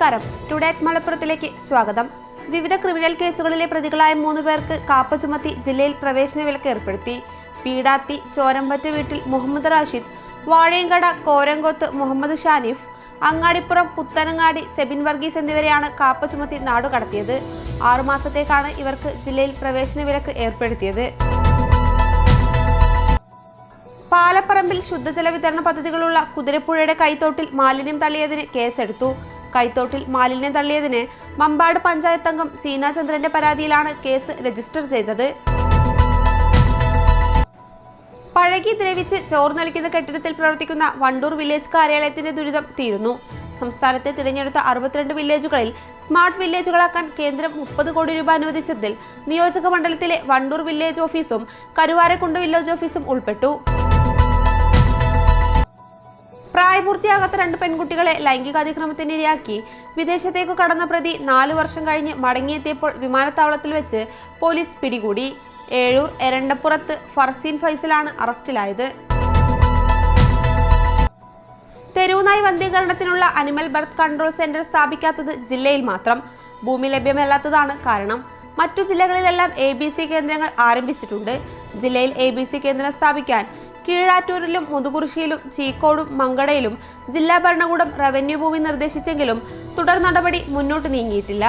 നമസ്കാരം. ടുഡേറ്റ് മലപ്പുറത്തിലേക്ക് സ്വാഗതം. വിവിധ ക്രിമിനൽ കേസുകളിലെ പ്രതികളായ മൂന്ന് പേർക്ക് കാപ്പ ചുമത്തി ജില്ലയിൽ പ്രവേശന വിലക്ക് ഏർപ്പെടുത്തി. പീടാത്തി ചോരമ്പറ്റ വീട്ടിൽ മുഹമ്മദ് റാഷിദ് വാഴയങ്കട കോരങ്കോത്ത് മുഹമ്മദ് ഷാനിഫ് അങ്ങാടിപ്പുറം പുത്തനങ്ങാടി സെബിൻ വർഗീസ് എന്നിവരെയാണ് കാപ്പ ചുമത്തി നാടുകടത്തിയത് ആറുമാസത്തേക്കാണ് ഇവർക്ക് ജില്ലയിൽ പ്രവേശന വിലക്ക് ഏർപ്പെടുത്തിയത്. പാലപ്പറമ്പിൽ ശുദ്ധജല വിതരണ പദ്ധതികളുള്ള കുതിരപ്പുഴയുടെ കൈത്തോട്ടിൽ മാലിന്യം തള്ളിയതിന് കേസെടുത്ു കൈത്തോട്ടിൽ മാലിന്യം തള്ളിയതിന് മമ്പാട് പഞ്ചായത്ത് അംഗം സീനാചന്ദ്രന്റെ പരാതിയിലാണ് കേസ് രജിസ്റ്റർ ചെയ്തത്. പഴകി ദ്രവിച്ച് ചോർന്നൊലിക്കുന്ന കെട്ടിടത്തിൽ പ്രവർത്തിക്കുന്ന വണ്ടൂർ വില്ലേജ് കാര്യാലയത്തിന്റെ ദുരിതം തീരുന്നു. സംസ്ഥാനത്തെ തിരഞ്ഞെടുത്ത അറുപത്തിരണ്ട് വില്ലേജുകളിൽ സ്മാർട്ട് വില്ലേജുകളാക്കാൻ കേന്ദ്രം മുപ്പത് കോടി രൂപ അനുവദിച്ചതിൽ നിയോജക മണ്ഡലത്തിലെ വണ്ടൂർ വില്ലേജ് ഓഫീസും കരുവാരക്കുണ്ട് വില്ലേജ് ഓഫീസും ഉൾപ്പെട്ടു. പ്രായപൂർത്തിയാകാത്ത രണ്ട് പെൺകുട്ടികളെ ലൈംഗികാതിക്രമത്തിന് ഇരയാക്കി വിദേശത്തേക്ക് കടന്ന പ്രതി നാലു വർഷം കഴിഞ്ഞ് മടങ്ങിയെത്തിയപ്പോൾ വിമാനത്താവളത്തിൽ വെച്ച് പോലീസ് പിടികൂടി. ഏഴൂർ എരണ്ടപ്പുറത്ത് ഫർസീൻ ഫൈസലാണ് അറസ്റ്റിലായത്. തെരുവുനായി വന്ധീകരണത്തിനുള്ള അനിമൽ ബർത്ത് കൺട്രോൾ സെന്റർ സ്ഥാപിക്കാത്തത് ജില്ലയിൽ മാത്രം. ഭൂമി ലഭ്യമല്ലാത്തതാണ് കാരണം. മറ്റു ജില്ലകളിലെല്ലാം എ കേന്ദ്രങ്ങൾ ആരംഭിച്ചിട്ടുണ്ട്. ജില്ലയിൽ എ കേന്ദ്രം സ്ഥാപിക്കാൻ കീഴാറ്റൂരിലും മുതുകുറിശ്ശിയിലും ചീക്കോടും മങ്കടയിലും ജില്ലാ ഭരണകൂടം റവന്യൂ ഭൂമി നിർദ്ദേശിച്ചെങ്കിലും തുടർ നടപടി മുന്നോട്ട് നീങ്ങിയിട്ടില്ല.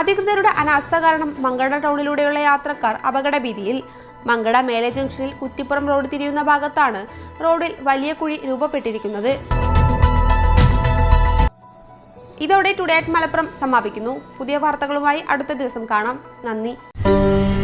അധികൃതരുടെ അനാസ്ഥ കാരണം മങ്കട ടൗണിലൂടെയുള്ള യാത്രക്കാർ അപകടഭീതിയിൽ. മങ്കട മേലെ ജംഗ്ഷനിൽ കുറ്റിപ്പുറം റോഡ് തിരിയുന്ന ഭാഗത്താണ് റോഡിൽ വലിയ കുഴി രൂപപ്പെട്ടിരിക്കുന്നത്. ഇതോടെ ടുഡേ അറ്റ് മലപ്പുറം സമാപിക്കുന്നു. പുതിയ വാർത്തകളുമായി അടുത്ത ദിവസം കാണാം. നന്ദി. Música